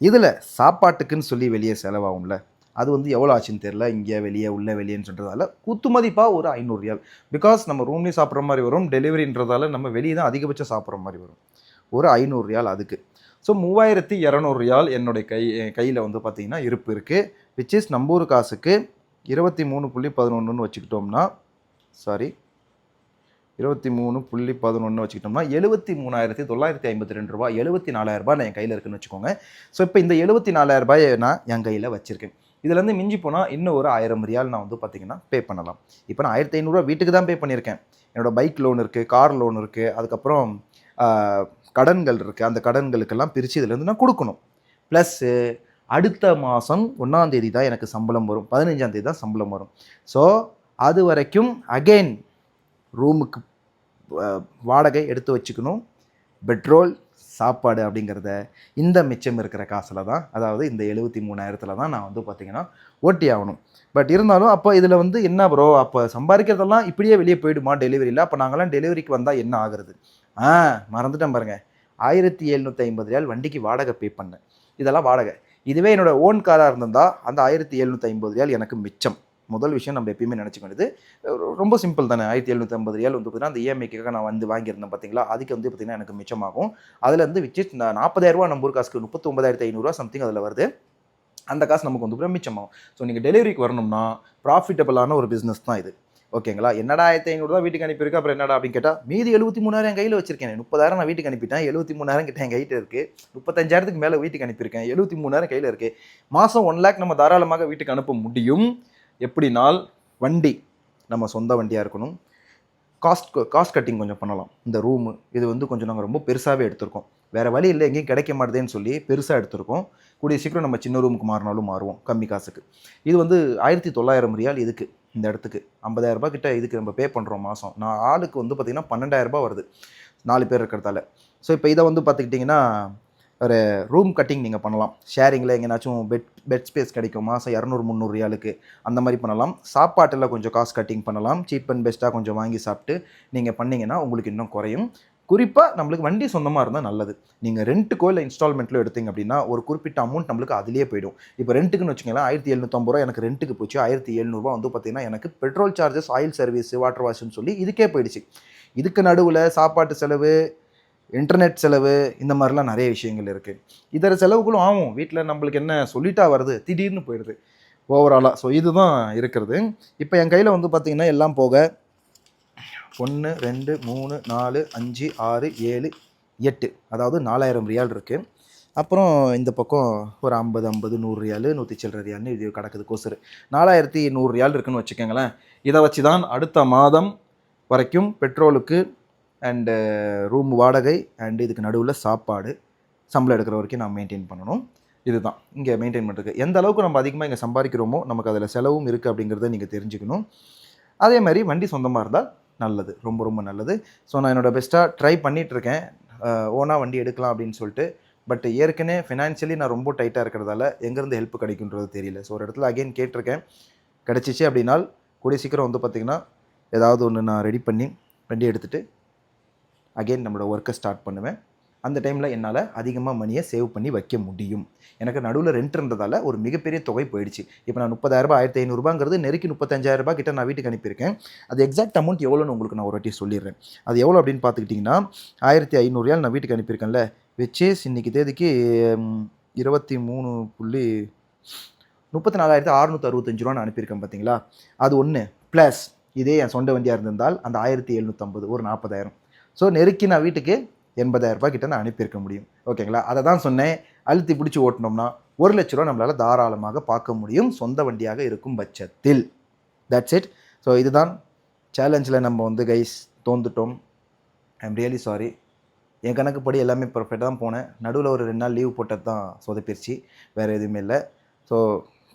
இதில் சாப்பாட்டுக்குன்னு சொல்லி வெளியே செலவாகும்ல அது வந்து எவ்வளோ ஆச்சுன்னு தெரில இங்கே வெளியே உள்ளே வெளியேன்னு சொல்கிறதால குத்து மதிப்பாக ஒரு ஐநூறு ரியால். பிகாஸ் நம்ம ரூம்லேயும் சாப்பிட்ற மாதிரி வரும் டெலிவரின்றதால நம்ம வெளியே தான் அதிகபட்சம் சாப்பிட்ற மாதிரி வரும். ஒரு ஐநூறு ரியால் அதுக்கு. ஸோ மூவாயிரத்தி இரநூறு ரியால் என்னுடைய கை கையில் வந்து பார்த்திங்கன்னா இருப்பு இருக்குது விச் இஸ் நம்பூர் காசுக்கு இருபத்தி மூணு புள்ளி பதினொன்றுன்னு வச்சுக்கிட்டோம்னா சாரி இருபத்தி மூணு புள்ளி பதினொன்று வச்சுக்கிட்டோம்னா எழுபத்தி மூணாயிரத்தி தொள்ளாயிரத்தி ஐம்பத்தி ரெண்டு ரூபா எழுபத்தி நாலாயிரம் ரூபாய் நான் என் கையில் இருக்குன்னு வச்சுக்கோங்க. ஸோ இப்போ இந்த எழுபத்தி நாலாயிரம் ரூபாயை நான் என் கையில் வச்சுருக்கேன். இதுலேருந்து மிஞ்சி போனால் இன்னும் ஒரு ஆயிரம் ரியால் நான் வந்து பார்த்தீங்கன்னா பே பண்ணலாம். இப்போ நான் ஆயிரத்தி ஐநூறுரூவா வீட்டுக்கு தான் பே பண்ணியிருக்கேன். என்னோடய பைக் லோன் இருக்குது கார் லோன் இருக்குது அதுக்கப்புறம் கடன்கள் இருக்குது அந்த கடன்களுக்கெல்லாம் பிரித்து இதுலேருந்து நான் கொடுக்கணும். ப்ளஸ்ஸு அடுத்த மாதம் ஒன்றாந்தேதி தான் எனக்கு சம்பளம் வரும். பதினஞ்சாந்தேதி தான் சம்பளம் வரும். ஸோ அது வரைக்கும் அகெயின் ரூமுக்கு வாடகை எடுத்து வச்சுக்கணும். பெட்ரோல் சாப்பாடு அப்படிங்கிறத இந்த மிச்சம் இருக்கிற காசில் தான் அதாவது இந்த எழுபத்தி மூணாயிரத்தில் தான் நான் வந்து பார்த்திங்கன்னா ஓட்டி ஆகணும். பட் இருந்தாலும் அப்போ இதில் வந்து என்ன ப்ரோ அப்போ சம்பாதிக்கிறதெல்லாம் இப்படியே வெளியே போயிடுமா? டெலிவரியில் அப்போ நாங்களாம் டெலிவரிக்கு வந்தால் என்ன ஆகுறது? ஆ மறந்துட்டேன் பாருங்கள் ஆயிரத்தி எழுநூற்றி ஐம்பது ரூபாய் வண்டிக்கு வாடகை பே பண்ணேன். இதெல்லாம் வாடகை. இதுவே என்னோட ஓன் காராக இருந்திருந்தால் அந்த ஆயிரத்தி எழுநூற்றி ஐம்பது ரூபாய் எனக்கு மிச்சம். முதல் விஷயம் நம்ம எப்பயுமே நினச்சிக்க வேண்டியது ரொம்ப சிம்பிள் தானே. ஆயிரத்தி எழுநூற்றி ஐம்பது ரியால் வந்து பார்த்தீங்கன்னா அந்த இஎம்ஐக்காக நான் வந்து வாங்கியிருந்தேன் பார்த்தீங்களா அதுக்கு வந்து பார்த்தீங்கன்னா எனக்கு மிச்சமாகும். அதில் இருந்து விச்சு நாற்பதாயிரரூவா நம்ம ஊர் காசுக்கு முப்பத்தி ஒன்பதாயிரத்தி ஐநூறுரூவா சம்திங் அதில் வருது. அந்த காசு நமக்கு வந்து மிச்சமாகும். ஸோ நீங்கள் டெலிவரிக்கு வரணும்னா ப்ராஃபிட்டபிளான ஒரு பிஸ்னஸ் தான் இது. ஓகேங்களா? என்னடா ஆயிரத்தி ஐநூறுரூவா வீட்டுக்கு அனுப்பியிருக்கேன் அப்புறம் என்னடா அப்படின்னு கேட்டால் மீதி எழுபத்தி மூணாயிரம் என் கையில் வச்சிருக்கேன் முப்பதாயிரம் நான் வீட்டுக்கு அனுப்பிட்டேன். எழுபத்தி மூணாயிரம் கிட்ட என் கையில் இருக்குது முப்பத்தஞ்சாயிரத்துக்கு மேலே வீட்டுக்கு அனுப்பியிருக்கேன். எழுபத்தி மூணாயிரம் கையில் இருக்குது மாதம் ஒன் லேக் நம்ம தாராளமாக வீட்டுக்கு அனுப்ப முடியும். எப்படினால் வண்டி நம்ம சொந்த வண்டியாக இருக்கணும். காஸ்ட் காஸ்ட் கட்டிங் கொஞ்சம் பண்ணலாம். இந்த ரூமு இது வந்து கொஞ்சம் நாங்கள் ரொம்ப பெருசாகவே எடுத்திருக்கோம். வேறு வழி இல்லை எங்கேயும் கிடைக்க மாட்டேதுன்னு சொல்லி பெருசாக எடுத்திருக்கோம். கூடிய சீக்கிரம் நம்ம சின்ன ரூமுக்கு மாறினாலும் மாறுவோம் கம்மி காசுக்கு. இது வந்து ஆயிரத்தி தொள்ளாயிரம் ரியால் இதுக்கு இந்த இடத்துக்கு. 50000 ரூபாய் கிட்ட இதுக்கு நம்ம பே பண்ணுறோம் மாதம் நான் ஆளுக்கு வந்து பார்த்திங்கன்னா 12000 ரூபாய் வருது நாலு பேர் இருக்கிறதால. ஸோ இப்போ இதை வந்து பார்த்துக்கிட்டிங்கன்னா ஒரு ரூம் கட்டிங் நீங்கள் பண்ணலாம். ஷேரிங்கில் எங்கேனாச்சும் பெட் பெட் ஸ்பேஸ் கிடைக்கும்? மாதம் இரநூறு முந்நூறு ரியாலுக்கு அந்த மாதிரி பண்ணலாம். சாப்பாட்டில் கொஞ்சம் காசு கட்டிங் பண்ணலாம். சீப் அண்ட் பெஸ்ட்டாக கொஞ்சம் வாங்கி சாப்பிட்டு நீங்கள் பண்ணிங்கன்னா உங்களுக்கு இன்னும் குறையும். குறிப்பாக நம்மளுக்கு வண்டி சொந்தமாக இருந்தால் நல்லது. நீங்கள் ரெண்ட்டுக்கோ இல்லை இன்ஸ்டால்மெண்ட்டில் எடுத்தீங்க அப்படின்னா ஒரு குறிப்பிட்ட அமௌண்ட் நம்மளுக்கு அதிலேயே போயிடும். இப்போ ரெண்ட்டுக்குன்னு வச்சுக்கலாம் ஆயிரத்தி எழுநூற்றம்பது ரூபா எனக்கு ரெண்ட்டுக்கு போச்சு. ஆயிரத்தி எழுநூறுபா வந்து பார்த்தீங்கன்னா எனக்கு petrol charges oil service water வாஷ்னு சொல்லி இதுக்கே போயிடுச்சு. இதுக்கு நடுவில் சாப்பாட்டு செலவு இன்டர்நெட் செலவு இந்த மாதிரிலாம் நிறைய விஷயங்கள் இருக்குது இதர செலவுகளும் ஆகும். வீட்டில் நம்மளுக்கு என்ன சொல்லிட்டா வருது? திடீர்னு போயிடுது. ஓவராலாக ஸோ இதுதான் இருக்கிறது. இப்போ என் கையில் வந்து பார்த்திங்கன்னா எல்லாம் போக ஒன்று ரெண்டு மூணு நாலு அஞ்சு ஆறு ஏழு எட்டு. அதாவது நாலாயிரம் ரியால் இருக்குது அப்புறம் இந்த பக்கம் ஒரு ஐம்பது ஐம்பது நூறு ரியாலு நூற்றி சில்லற ரியால்னு இது கிடக்குது கொசுரு நாலாயிரத்தி நூறு ரியால் இருக்குன்னு வச்சுக்கோங்களேன். இதை வச்சு தான் அடுத்த மாதம் வரைக்கும் பெட்ரோலுக்கு அண்டு ரூம் வாடகை அண்டு இதுக்கு நடுவில் சாப்பாடு சம்பளம் எடுக்கிற வரைக்கும் நான் மெயின்டைன் பண்ணணும். இதுதான். இங்கே மெயின்டைன் பண்ணுறது எந்த அளவுக்கு நம்ம அதிகமாக இங்கே சம்பாதிக்கிறோமோ நமக்கு அதில் செலவும் இருக்குது அப்படிங்கிறத நீங்கள் தெரிஞ்சுக்கணும். அதே மாதிரி வண்டி சொந்தமாக இருந்தால் நல்லது. ரொம்ப ரொம்ப நல்லது. ஸோ நான் என்னோட பெஸ்ட்டாக ட்ரை பண்ணிகிட்ருக்கேன் ஓனாக வண்டி எடுக்கலாம் அப்படின்னு சொல்லிட்டு. பட் ஏற்கனவே ஃபினான்ஷியலி நான் ரொம்ப டைட்டாக இருக்கிறதால எங்கேருந்து ஹெல்ப் கிடைக்குன்றது தெரியல. ஸோ ஒரு இடத்துல அகைன் கேட்டிருக்கேன். கிடச்சிச்சு அப்படின்னால் கூடிய சீக்கிரம் வந்து பார்த்திங்கன்னா ஏதாவது ஒன்று நான் ரெடி பண்ணி வண்டி எடுத்துகிட்டு அகைன் நம்மளோட ஒர்க்கை ஸ்டார்ட் பண்ணுவேன். அந்த டைமில் என்னால் அதிகமாக மணியை சேவ் பண்ணி வைக்க முடியும். எனக்கு நடுவில் ரெண்ட் இருந்ததால் ஒரு மிகப்பெரிய தொகை போயிடுச்சு. இப்போ நான் முப்பதாயிரரூபா ஆயிரத்தி ஐநூறுரூபாங்கிறது நெருக்கி முப்பத்தஞ்சாயிரரூபா கிட்ட நான் வீட்டுக்கு அனுப்பியிருக்கேன். அது எக்ஸாக்ட் அமௌண்ட் எவ்வளோன்னு உங்களுக்கு நான் ஒரு வாட்டி சொல்லிடுறேன். அது எவ்வளோ அப்படின்னு பார்த்துக்கிட்டிங்கன்னா ஆயிரத்தி ஐநூறுயால் நான் வீட்டுக்கு அனுப்பியிருக்கேன்ல வெச்சேஸ் இன்னைக்கு தேதிக்கு இருபத்தி மூணு புள்ளி முப்பத்தி நாலாயிரத்தி அறுநூற்றி அறுபத்தஞ்சு ரூபா நான் அனுப்பியிருக்கேன் பார்த்தீங்களா அது ஒன்று ப்ளஸ் இதே என் சொந்த வண்டியாக இருந்திருந்தால் அந்த ஆயிரத்தி எழுநூற்றம்பது ஒரு நாற்பதாயிரம் ஸோ நெருக்கி நான் வீட்டுக்கு எண்பதாயிரம் ரூபாய் கிட்ட நான் அனுப்பியிருக்க முடியும். ஓகேங்களா அதை தான் சொன்னேன். அழுத்தி பிடிச்சி ஓட்டினோம்னா ஒரு லட்ச ரூபா நம்மளால் தாராளமாக பார்க்க முடியும். சொந்த வண்டியாக இருக்கும் பட்சத்தில். தட்ஸ் இட் ஸோ இதுதான் சேலஞ்சில் நம்ம வந்து கைஸ் தோந்துட்டோம். ஐ எம் ரியலி சாரி என் கணக்குப்படி எல்லாமே பர்ஃபெக்டாக தான் போனேன். நடுவில் ஒரு ரெண்டு நாள் லீவ் போட்டது தான் சொதப்பிருச்சு. வேறு எதுவுமே இல்லை. ஸோ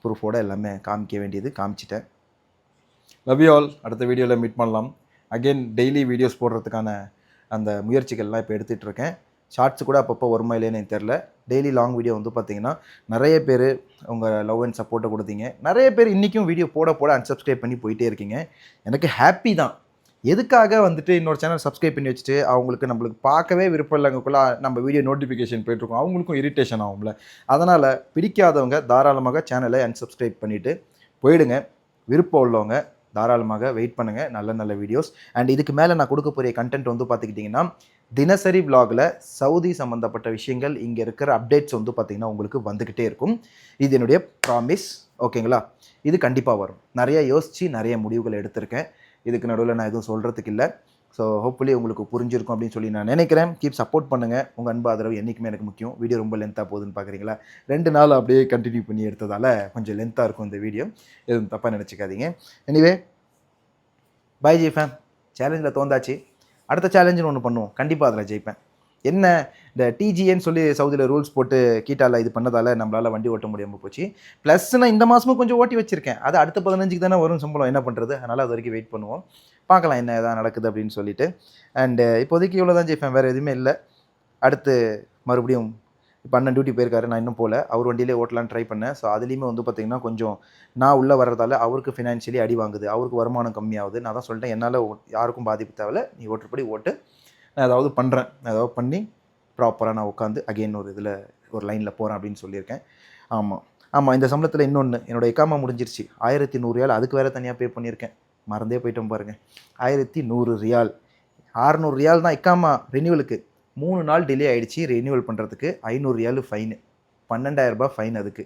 ப்ரூஃபோட எல்லாமே காமிக்க வேண்டியது காமிச்சிட்டேன். லவ் யூ ஆல் அடுத்த வீடியோவில் மீட் பண்ணலாம். அகைன் டெய்லி வீடியோஸ் போடுறதுக்கான அந்த முயற்சிகள்லாம் இப்போ எடுத்துகிட்டு இருக்கேன் ஷார்ட்ஸ் கூட அப்பப்போ வருமா இல்லைன்னு எனக்கு தெரில. டெய்லி லாங் வீடியோ வந்து பார்த்தீங்கன்னா நிறைய பேர் உங்கள் லவ் அண்ட் சப்போர்ட்டை கொடுத்தீங்க. நிறைய பேர் இன்றைக்கும் வீடியோ போட போட அன்சப்ஸ்கிரைப் பண்ணி போயிட்டே இருக்கீங்க. எனக்கு ஹாப்பி தான். எதுக்காக வந்துட்டு இன்னொரு சேனல் சப்ஸ்கிரைப் பண்ணி வச்சுட்டு அவங்களுக்கு நம்மளுக்கு பார்க்கவே விருப்பம் இல்லைங்கக்குள்ள நம்ம வீடியோ நோட்டிஃபிகேஷன் போயிட்டுருக்கோம். அவங்களுக்கும் இரிட்டேஷன் ஆகும்ல. அதனால் பிடிக்காதவங்க தாராளமாக சேனலை அன்சப்ஸ்கிரைப் பண்ணிவிட்டு போயிடுங்க. விருப்பம் உள்ளவங்க தாராளமாக வெயிட் பண்ணுங்கள் நல்ல நல்ல வீடியோஸ் அண்ட் இதுக்கு மேலே நான் கொடுக்க போகிற கண்டென்ட் வந்து பார்த்துக்கிட்டிங்கன்னா தினசரி விலாகில் சவுதி சம்மந்தப்பட்ட விஷயங்கள் இங்கே இருக்கிற அப்டேட்ஸ் வந்து பார்த்திங்கன்னா உங்களுக்கு வந்துக்கிட்டே இருக்கும். இது என்னுடைய ப்ராமிஸ் ஓகேங்களா இது கண்டிப்பாக வரும். நிறைய யோசித்து நிறைய முடிவுகள் எடுத்திருக்கேன். இதுக்கு நடுவில் நான் எதுவும் சொல்கிறதுக்கு இல்லை. ஸோ ஹோப்ஃபுல்லி உங்களுக்கு புரிஞ்சிருக்கும் அப்படின்னு சொல்லி நான் நினைக்கிறேன். கீப் சப்போர்ட் பண்ணுங்கள் உங்கள் அன்பு ஆதரவு என்றைக்குமே எனக்கு முக்கியம். வீடியோ ரொம்ப லென்த்தாக போகுதுன்னு பார்க்குறீங்களா ரெண்டு நாள் அப்படியே கண்டினியூ பண்ணி எடுத்ததால் கொஞ்சம் லென்த்தாக இருக்கும் இந்த வீடியோ எதுவும் தப்பாக நினச்சிக்காதீங்க. எனிவே பை ஜி சேலஞ்சில் தோந்தாச்சு. அடுத்த சேலஞ்சுன்னு ஒன்று பண்ணுவோம். கண்டிப்பாக அதில் ஜெயிப்பேன். என்ன இந்த டிஜிஏன்னு சொல்லி சவுதியில் ரூல்ஸ் போட்டு கீட்டால இது பண்ணதால் நம்மளால் வண்டி ஓட்ட முடியாமல் போச்சு. ப்ளஸ் நான் இந்த மாதமும் கொஞ்சம் ஓட்டி வச்சுருக்கேன். அது அடுத்த பதினஞ்சுக்கு தானே வரும் சம்பளம். என்ன பண்ணுறது அதனால் அது வரைக்கும் வெயிட் பண்ணுவோம். பார்க்கலாம் என்ன எதாவது நடக்குது அப்படின்னு சொல்லிட்டு. அண்டு uh, இப்போதைக்கு இவ்வளோ தான் ஜெயிப்பேன் வேறு எதுவுமே இல்லை. அடுத்து மறுபடியும் இப்போ அண்ணன் டியூட்டி போயிருக்காரு. நான் இன்னும் போகல அவர் வண்டியிலே ஓட்டலான்னு ட்ரை பண்ணேன். ஸோ அதுலேயுமே வந்து பார்த்திங்கன்னா கொஞ்சம் நான் உள்ளே வர்றதால அவருக்கு ஃபினான்ஷியலி அடி வாங்குது. அவருக்கு வருமானம் கம்மியாகுது. நான் தான் சொல்லிட்டேன். என்னால் யாருக்கும் பாதிப்பு தேவையில்ல. நீ ஓட்டுறபடி ஓட்டு. நான் ஏதாவது பண்ணுறேன் நான் ஏதாவது பண்ணி ப்ராப்பராக நான் உட்காந்து அகெயின் ஒரு இதில் ஒரு லைனில் போகிறேன் அப்படின்னு சொல்லியிருக்கேன். ஆமாம் ஆமாம் இந்த சம்பளத்தில் இன்னொன்று என்னோட எக்காமா முடிஞ்சிருச்சு. ஆயிரத்தி நூறு ரியால். அதுக்கு வேறு தனியாக பே பண்ணியிருக்கேன். மறந்தே போயிட்டோம் பாருங்கள் ஆயிரத்தி நூறு ரியால். ஆறுநூறு ரியால் தான் எக்காமா ரெனியூவலுக்கு மூணு நாள் டிலே ஆகிடுச்சு ரெனியூவல் பண்ணுறதுக்கு ஐநூறு ரியாலு ஃபைனு பன்னெண்டாயிரரூபா ஃபைன் அதுக்கு.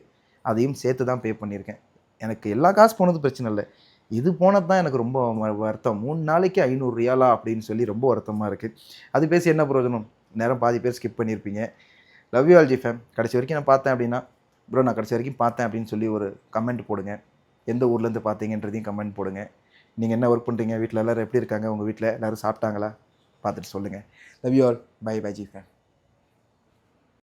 அதையும் சேர்த்து தான் பே பண்ணியிருக்கேன். எனக்கு எல்லா காசு போனது பிரச்சனை இல்லை. இது போனது தான் எனக்கு ரொம்ப வருத்தம். மூணு நாளைக்கு ஐநூறு ரியாலா அப்படின்னு சொல்லி ரொம்ப வருத்தமாக இருக்குது அது பேசி என்ன பிரயோஜனம்? நேரம் பாதி பேர் ஸ்கிப் பண்ணியிருப்பீங்க லவ் யூ ஆல்ஜி ஃபேம் கடைசி வரைக்கும் நான் பார்த்தேன் அப்படின்னா ப்ரோ நான் கடைசி வரைக்கும் பார்த்தேன் அப்படின்னு சொல்லி ஒரு கமெண்ட் போடுங்க. எந்த ஊர்லேருந்து பார்த்தீங்கன்றதையும் கமெண்ட் போடுங்க. நீங்கள் என்ன ஒர்க் பண்ணுறீங்க வீட்டில் எல்லோரும் எப்படி இருக்காங்க? உங்கள் வீட்டில் எல்லோரும் சாப்பிட்டாங்களா? பார்த்துட்டு சொல்லுங்கள் love you all bye bye G fam